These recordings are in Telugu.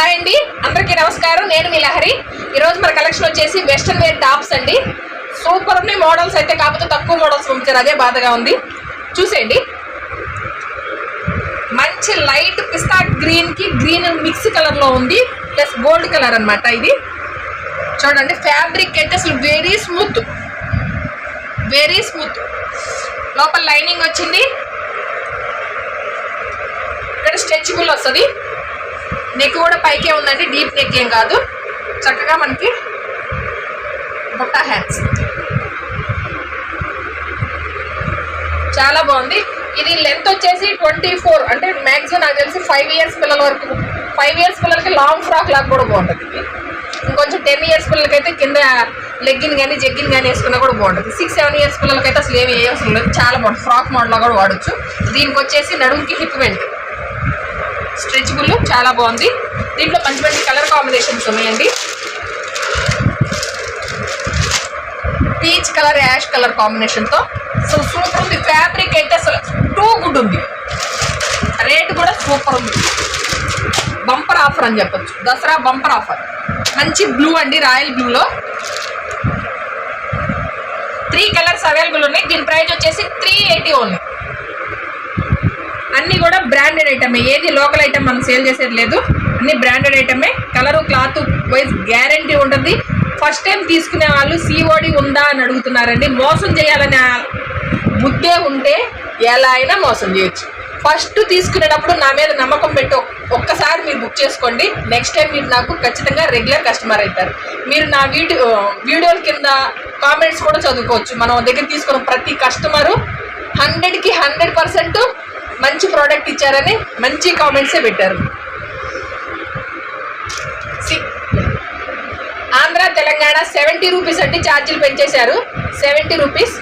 హాయ్ అండి అందరికీ నమస్కారం. నేను మీ లహరి. ఈరోజు మన కలెక్షన్ వచ్చేసి వెస్ట్రన్ వేర్ టాప్స్ అండి. సూపర్ ఉన్నాయి మోడల్స్ అయితే కాకపోతే తక్కువ మోడల్స్ పంపించారు. అదే బాధగా ఉంది. చూసేయండి. మంచి లైట్ పిస్తా గ్రీన్కి గ్రీన్ మిక్స్ కలర్లో ఉంది. ప్లస్ గోల్డ్ కలర్ అనమాట ఇది. చూడండి ఫ్యాబ్రిక్ అయితే అసలు వెరీ స్మూత్ వెరీ స్మూత్ లోపల లైనింగ్ వచ్చింది. ఇక్కడ స్ట్రెచబుల్ వస్తుంది. నెక్ కూడా పైకే ఉందండి డీప్ నెక్ ఏం కాదు. చక్కగా మనకి బుట్టా హ్యాండ్స్ చాలా బాగుంది. ఇది లెంత్ వచ్చేసి ట్వంటీ ఫోర్ అంటే మ్యాక్సిమం నాకు తెలిసి ఫైవ్ ఇయర్స్ పిల్లల వరకు ఫైవ్ ఇయర్స్ పిల్లలకి లాంగ్ ఫ్రాక్ లాగా కూడా బాగుంటుంది. ఇంకొంచెం టెన్ ఇయర్స్ పిల్లలకైతే కింద లెగ్గిన్ కానీ జగ్గిన్ కానీ వేసుకున్నా కూడా బాగుంటుంది. సిక్స్ సెవెన్ ఇయర్స్ పిల్లలకైతే అసలు ఏమి ఏ అవసరం లేదు. చాలా బాగుంటుంది ఫ్రాక్ మోడల్లో కూడా వాడచ్చు. దీనికి వచ్చేసి నడుముకి హిప్ వెంట్ స్ట్రెచబుల్ చాలా బాగుంది. దీంట్లో మంచి మంచి కలర్ కాంబినేషన్స్ ఉన్నాయండి. పీచ్ కలర్ యాష్ కలర్ కాంబినేషన్తో. సో సూపర్ ఉంది. ఫ్యాబ్రిక్ అయితే అసలు టూ గుడ్ ఉంది. రేట్ కూడా సూపర్ ఉంది. బంపర్ ఆఫర్ అని చెప్పొచ్చు. Dasara bumper offer. మంచి బ్లూ అండి రాయల్ బ్లూలో. త్రీ కలర్స్ అవైలబుల్ ఉన్నాయి. దీని ప్రైస్ వచ్చేసి త్రీ ఎయిటీ ఓన్లీ. అన్ని కూడా బ్రాండెడ్ ఐటమే ఏది లోకల్ ఐటమ్ మనం సేల్ చేసేది లేదు. అన్ని బ్రాండెడ్ ఐటమే కలరు క్లాత్ వైజ్ గ్యారంటీ ఉంటుంది. ఫస్ట్ టైం తీసుకునే వాళ్ళు సిఓడి ఉందా అని అడుగుతున్నారండి. మోసం చేయాలనే బుద్ధే ఉంటే ఎలా అయినా మోసం చేయొచ్చు. ఫస్ట్ తీసుకునేటప్పుడు నా మీద నమ్మకం పెట్టి. ఒక్కసారి మీరు బుక్ చేసుకోండి. నెక్స్ట్ టైం మీరు నాకు ఖచ్చితంగా రెగ్యులర్ కస్టమర్ అవుతారు. మీరు నా వీడియో వీడియోల కింద కామెంట్స్ కూడా చదువుకోవచ్చు. మనం దగ్గర తీసుకున్న ప్రతి కస్టమరు హండ్రెడ్కి హండ్రెడ్ పర్సెంట్ మంచి ప్రోడక్ట్ ఇచ్చారని మంచి కామెంట్సే పెట్టారు. ఆంధ్ర తెలంగాణ సెవెంటీ రూపీస్ అంటే ఛార్జీలు పెంచేశారు. Seventy rupees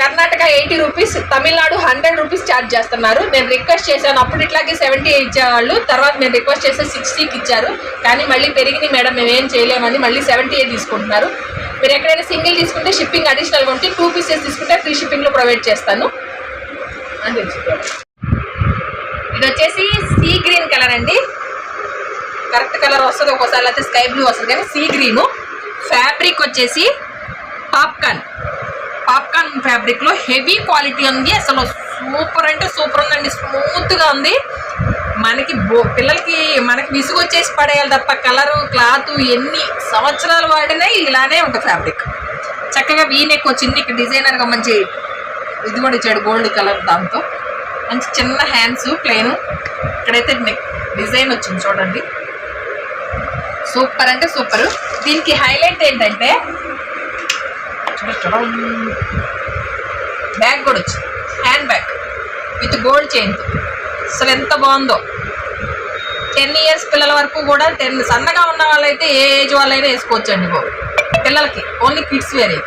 Karnataka eighty rupees Tamil Nadu hundred rupees charge చేస్తున్నారు. నేను రిక్వెస్ట్ చేశాను. అప్పుడు ఇట్లాగే సెవెంటీ ఇచ్చేవాళ్ళు. తర్వాత నేను రిక్వెస్ట్ చేస్తే సిక్స్టీకి ఇచ్చారు. కానీ మళ్ళీ పెరిగింది మేడం. మేము ఏం చేయలేమని మళ్ళీ సెవెంటీ తీసుకుంటున్నారు. మీరు ఎక్కడైనా సింగిల్ తీసుకుంటే షిప్పింగ్ అడిషనల్గా ఉంటే టూ పీసెస్ తీసుకుంటే ఫ్రీ షిప్పింగ్లో ప్రొవైడ్ చేస్తాను. అని వచ్చేసి సీ గ్రీన్ కలర్ అండి. కరెక్ట్ కలర్ వస్తుంది ఒక్కోసారి అయితే స్కై బ్లూ వస్తుంది. కానీ సీ గ్రీను. ఫ్యాబ్రిక్ వచ్చేసి పాప్కార్న్. పాప్కార్న్ ఫ్యాబ్రిక్లో హెవీ క్వాలిటీ ఉంది. అసలు సూపర్ అంటే సూపర్ ఉందండి. స్మూత్గా ఉంది. మనకి బో పిల్లలకి మనకి విసుగు వచ్చేసి పడేయాలి తప్ప కలరు క్లాత్ ఎన్ని సంవత్సరాలు వాడినా ఇలానే ఉంటుంది ఫ్యాబ్రిక్. చక్కగా వీనెక్ వచ్చింది ఇక్కడ డిజైనర్గా మంచి ఇది కూడా ఇచ్చాడు గోల్డ్ కలర్ దాంతో. మంచి చిన్న హ్యాండ్స్ ప్లెయిన్ ఇక్కడైతే నెక్ డిజైన్ వచ్చింది చూడండి. సూపర్ అంటే సూపర్. దీనికి హైలైట్ ఏంటంటే బ్యాగ్ కూడా వచ్చింది. హ్యాండ్ బ్యాగ్ విత్ గోల్డ్ చైన్తో అసలు ఎంత బాగుందో. టెన్ ఇయర్స్ పిల్లల వరకు కూడా టెన్ సన్నగా ఉన్న వాళ్ళైతే ఏ ఏజ్ వాళ్ళైనా వేసుకోవచ్చు అండి బాబు. పిల్లలకి. ఓన్లీ కిడ్స్ వేరే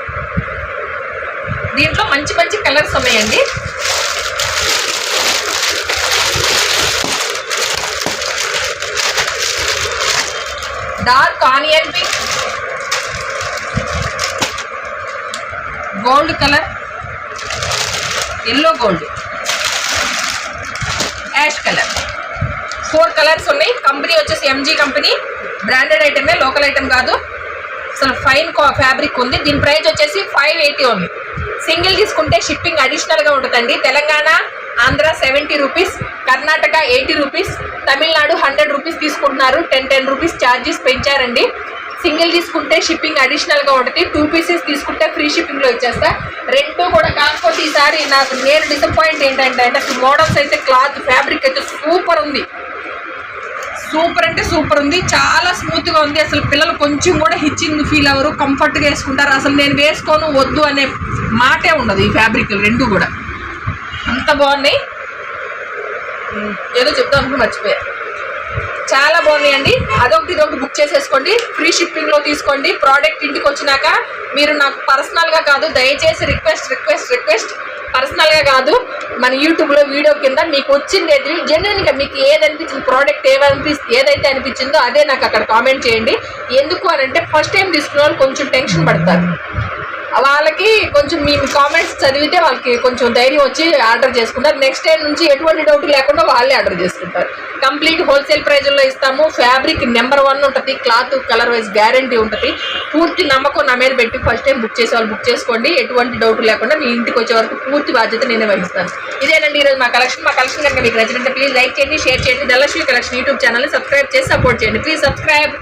దీంట్లో మంచి మంచి కలర్స్ ఉన్నాయండి. Dark onion pink. Gold colour. Yellow gold. Ash colour. Four colours ఉన్నాయి. కంపెనీ వచ్చేసి ఎంజీ కంపెనీ. బ్రాండెడ్ ఐటమే లోకల్ ఐటమ్ కాదు. అసలు ఫైన్ ఫ్యాబ్రిక్ ఉంది. దీని ప్రైస్ వచ్చేసి ఫైవ్ ఎయిటీ ఉంది సింగిల్ తీసుకుంటే షిప్పింగ్ అడిషనల్గా ఉంటుందండి. Telangana Andhra seventy rupees Karnataka eighty rupees Tamil Nadu hundred rupees తీసుకుంటున్నారు. టెన్ టెన్ రూపీస్ ఛార్జెస్ పెంచారండి. సింగిల్ తీసుకుంటే షిప్పింగ్ అడిషనల్గా ఉంటుంది టూ పీసెస్ తీసుకుంటే ఫ్రీ షిప్పింగ్లో ఇచ్చేస్తా రెండు కూడా కాకపోతే ఈసారి నాకు నేను డిసప్పాయింట్ ఏంటంటే అంటే అసలు మోడల్స్ అయితే క్లాత్ ఫ్యాబ్రిక్ అయితే సూపర్ ఉంది. సూపర్ అంటే సూపర్ ఉంది. చాలా స్మూత్గా ఉంది. అసలు పిల్లలు కొంచెం కూడా హిచ్చింగ్ ఫీల్ అవ్వరు కంఫర్ట్గా వేసుకుంటారు. అసలు నేను వేసుకోను వద్దు అనే మాటే ఉండదు ఈ ఫ్యాబ్రిక్ రెండు కూడా. అంత బాగున్నాయి. ఏదో చెప్తాం అనుకుని మర్చిపోయా. చాలా అండి. అదొకటి ఇదొకటి బుక్ చేసేసుకోండి. ఫ్రీ షిప్పింగ్లో తీసుకోండి. ప్రోడక్ట్ ఇంటికి వచ్చినాక మీరు నాకు పర్సనల్గా కాదు దయచేసి రిక్వెస్ట్ రిక్వెస్ట్ రిక్వెస్ట్ పర్సనల్గా కాదు మన యూట్యూబ్లో వీడియో కింద మీకు వచ్చింది ఏది జెన్యున్ మీకు ఏది అనిపించింది ప్రోడక్ట్ ఏమనిపిస్తుంది ఏదైతే అనిపించిందో అదే నాకు అక్కడ కామెంట్ చేయండి. ఎందుకు అని అంటే ఫస్ట్ టైం తీసుకున్న వాళ్ళు కొంచెం టెన్షన్ పడతారు. వాళ్ళకి కొంచెం మీ కామెంట్స్ చదివితే వాళ్ళకి కొంచెం ధైర్యం వచ్చి ఆర్డర్ చేసుకుంటారు. నెక్స్ట్ టైం నుంచి ఎటువంటి డౌట్ లేకుండా వాళ్ళే ఆర్డర్ చేసుకుంటారు. కంప్లీట్ హోల్సేల్ ప్రైజ్లో ఇస్తాము. ఫ్యాబ్రిక్ నెంబర్ వన్ ఉంటుంది. క్లాత్ కలర్ వైజ్ గ్యారంటీ ఉంటుంది. పూర్తి నమ్మకం నా మీద పెట్టి ఫస్ట్ టైం బుక్ చేసే వాళ్ళు బుక్ చేసుకోండి. ఎటువంటి డౌట్ లేకుండా మీ ఇంటికి వచ్చే వరకు పూర్తి బాధ్యత నేనే వహిస్తాను. ఇదేనండి ఈరోజు మా కలెక్షన్ మా కలెక్షన్ కనుక మీకు నచ్చినట్టు ప్లీజ్ లైక్ చేయండి షేర్ చేయండి. ధనలక్ష్మి కలెక్షన్ యూట్యూబ్ ఛానల్ని సబ్స్క్రైబ్ చేసి సపోర్ట్ చేయండి. Please subscribe